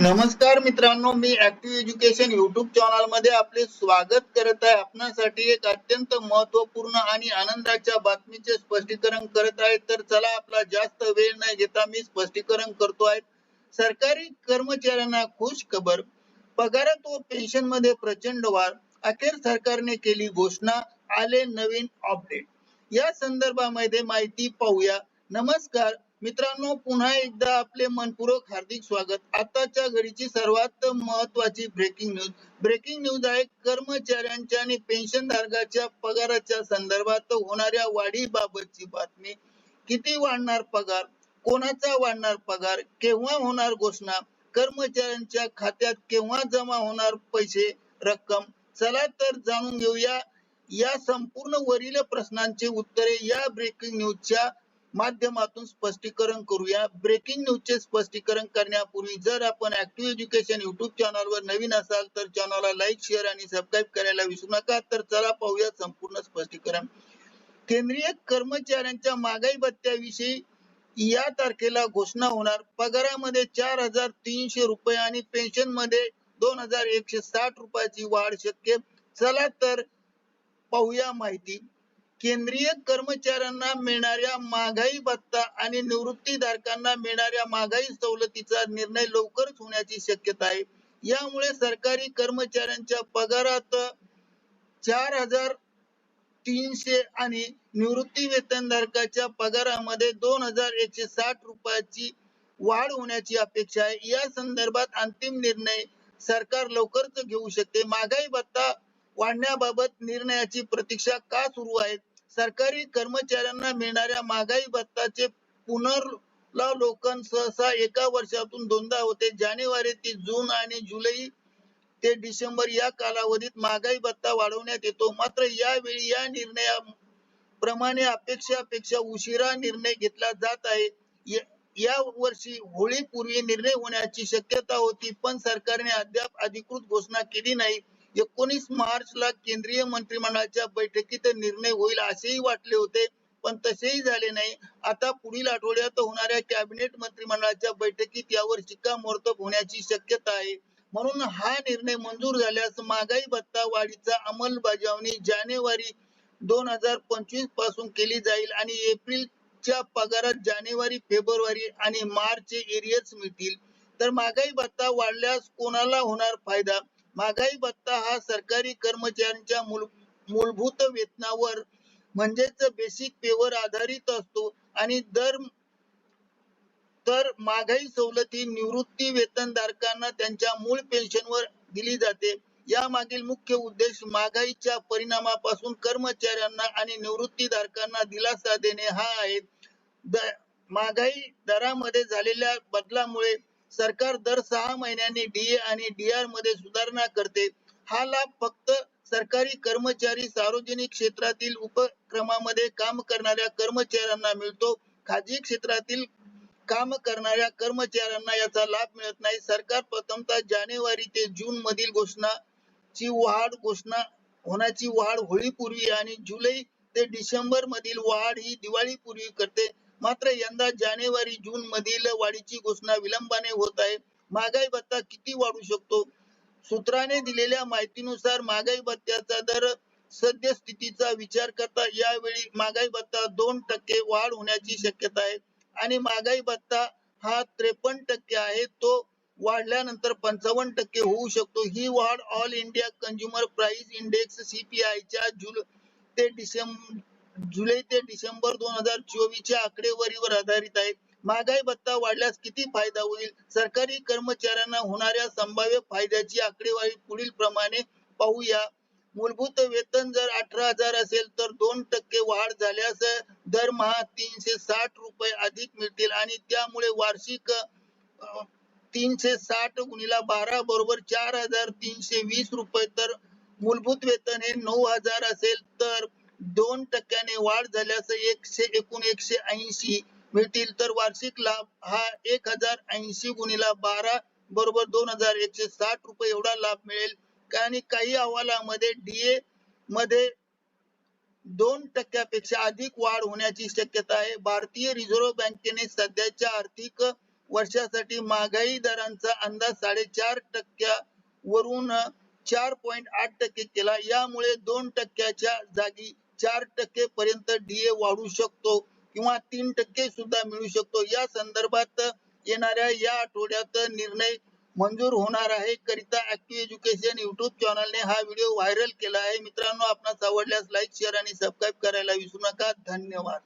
नमस्कार मित्रांनो मी ऍक्टिव्ह एज्युकेशन युट्यूब चॅनलमध्ये आपले स्वागत करत आहे. आपणासाठी एक अत्यंत महत्त्वपूर्ण आणि आनंदाच्या बातमीचे स्पष्टीकरण करत आहे. तर चला आपला जास्त वेळ न घेता मी स्पष्टीकरण करतो आहे. सरकारी कर्मचाऱ्यांना खुश खबर. पगारात व पेन्शनमध्ये प्रचंड वाढ. अखेर सरकारने केली घोषणा. आले नवीन अपडेट या संदर्भामध्ये माहिती पाहूया. नमस्कार. मित्रांनो पुन्हा एकदा आपले मनपूर्वक हार्दिक स्वागत. आताच्या घडीची सर्वात महत्वाची ब्रेकिंग न्यूज ब्रेकिंग न्यूज आहे कर्मचाऱ्यांच्या आणि पेन्शन धारकाच्या पगाराच्या संदर्भात होणाऱ्या वाढीबाबतची बातमी. किती वाढणार पगार? कोणाचा वाढणार पगार? केव्हा होणार घोषणा? कर्मचाऱ्यांच्या खात्यात केव्हा जमा होणार पैसे? रक्कम? चला तर जाणून घेऊया. या संपूर्ण वरील प्रश्नांची उत्तरे या ब्रेकिंग न्यूजच्या माध्यमातून स्पष्टीकरण करूया. ब्रेकिंग न्यूजचे स्पष्टीकरण करण्यापूर्वी जर आपण ऍक्टिव्ह एज्युकेशन युट्यूब चॅनलवर नवीन असाल तर चॅनलला लाईक शेअर आणि सबस्क्राईब करायला विसरू नका. तर चला पाहूया संपूर्ण स्पष्टीकरण. केंद्रीय कर्मचाऱ्यांच्या महागाई भत्त्याविषयी या तारखेला घोषणा होणार. पगारामध्ये चार हजार तीनशे रुपये आणि पेन्शनमध्ये दोन हजार एकशे साठ रुपयाची वाढ शक्य. चला तर पाहूया माहिती. केंद्रीय कर्मचाऱ्यांना मिळणाऱ्या महागाई भत्ता आणि निवृत्तीधारकांना मिळणाऱ्या महागाई सवलतीचा निर्णय लवकरच होण्याची शक्यता आहे. यामुळे सरकारी कर्मचाऱ्यांच्या पगारात चार हजार तीनशे आणि निवृत्ती वेतनधारकाच्या पगारामध्ये दोन हजार एकशे साठ रुपयाची वाढ होण्याची अपेक्षा आहे. या संदर्भात अंतिम निर्णय सरकार लवकरच घेऊ शकते. महागाई भत्ता वाढण्याबाबत निर्णयाची प्रतीक्षा का सुरू आहे? सरकारी कर्मचाऱ्यांना मिळणाऱ्या महागाई भत्ताचे पुनर्वलोकन सहसा एका वर्षातून दोनदा होते. जानेवारी ते जून आणि जुलै ते डिसेंबर या कालावधीत महागाई भत्ता वाढवण्यात येतो. मात्र यावेळी या निर्णया प्रमाणे अपेक्षापेक्षा उशिरा निर्णय घेतला जात आहे. या वर्षी होळीपूर्वी निर्णय होण्याची शक्यता होती पण सरकारने अद्याप अधिकृत घोषणा केली नाही. एकोणीस मार्चला केंद्रीय मंत्रिमंडळाच्या बैठकीत निर्णय होईल असेही वाटले होते पण तसेही झाले नाही. आता पुढील आठवड्यात होणाऱ्या कॅबिनेट मंत्रिमंडळाच्या बैठकीत यावर शिक्कामोर्तब होण्याची शक्यता आहे. म्हणून हा निर्णय मंजूर झाल्यास महागाई भत्ता वाढीचा अंमलबजावणी जानेवारी दोन हजार पंचवीसपासून केली जाईल आणि एप्रिलच्या पगारात जानेवारी फेब्रुवारी आणि मार्च एरियर्स मिळतील. तर महागाई भत्ता वाढल्यास कोणाला होणार फायदा? महागाई भत्ता हा सरकारी कर्मचाऱ्यांच्या मूल मूलभूत वेतनावर म्हणजेच बेसिक पेवर आधारित असतो आणि दर तर महागाई सवलती निवृत्ती वेतनधारकांना त्यांच्या मूळ पेन्शनवर दिली जाते. या मागील मुख्य उद्देश महागाईच्या परिणामापासून कर्मचाऱ्यांना आणि निवृत्तीधारकांना दिलासा देणे हा आहे. महागाई दरामध्ये झालेल्या बदलामुळे सरकार दर सहा महिन्यांनी डीए आणि डीआरमध्ये सुधारणा करते. हा लाभ फक्त सरकारी कर्मचारी सार्वजनिक क्षेत्रातील उपक्रमामध्ये काम करणाऱ्या कर्मचाऱ्यांना मिळतो. खाजगी क्षेत्रातील काम करणाऱ्या कर्मचाऱ्यांना याचा लाभ मिळत नाही. सरकार प्रथमतः जानेवारी ते जून मधील घोषणा ची वाढ घोषणा होण्याची वाढ होळीपूर्वी आणि जुलै ते डिसेंबर मधील वाढ ही दिवाळीपूर्वी करते. मात्र यंदा जानेवारी जून मधील वाढीची घोषणा विलंबाने होत आहे. महागाई भत्ता किती वाढू शकतो? सूत्राने दिलेल्या माहितीनुसार महागाई भत्त्याचा दर सद्यस्थितीचा विचार करता यावेळी महागाई भत्ता दोन टक्के वाढ होण्याची शक्यता आहे. आणि महागाई भत्ता हा त्रेपन्न टक्के आहे तो वाढल्यानंतर पंचावन्न टक्के होऊ शकतो. ही वाढ all India consumer price index CPI च्या जुलै ते डिसेंबर जुलै ते डिसेंबर दोन हजार चोवीस च्या आकडेवारीवर आधारित आहे. महागाई भत्ता वाढल्यास किती फायदा होईल? सरकारी कर्मचाऱ्यांना होणाऱ्या संभाव्य फायद्याची आकडेवारी पुढील प्रमाणे पाहूया. मूलभूत वेतन जर अठरा हजार असेल तर दोन टक्के वाढ झाल्यास दरमहा तीनशे साठ रुपये अधिक मिळतील आणि त्यामुळे वार्षिक तीनशे साठ गुणिला बारा बरोबर चार हजार तीनशे वीस रुपये तर मूलभूत वेतन हे नऊ हजार असेल तर दोन टक्क्याने वाढ झाल्यास एकशे एकूण एकशे ऐंशी मिळतील. तर वार्षिक लाभ हा एक हजार ऐंशी गुणिला बारा बरोबर दोन हजार एकशे साठ रुपये एवढा लाभ मिळेल. आणि काही अहवालामध्ये डीए मध्ये दोन टक्क्यापेक्षा अधिक वाढ होण्याची शक्यता आहे. भारतीय रिझर्व्ह बँकेने सध्याच्या आर्थिक वर्षासाठी महागाई दरांचा अंदाज साडेचार टक्क्यावरून चार पॉईंट आठ टक्के केला. यामुळे दोन टक्क्याच्या जागी चार टक्के पर्यंत डीए वाढू शकतो किंवा तीन टक्के सुद्धा मिळू शकतो. या संदर्भात येणाऱ्या या आठवड्यात निर्णय मंजूर होणार आहे. करिता ऍक्टिव्ह एज्युकेशन युट्यूब चॅनलने हा व्हिडिओ व्हायरल केला आहे. मित्रांनो आपणास आवडल्यास लाईक शेअर आणि सबस्क्राईब करायला विसरू नका. धन्यवाद.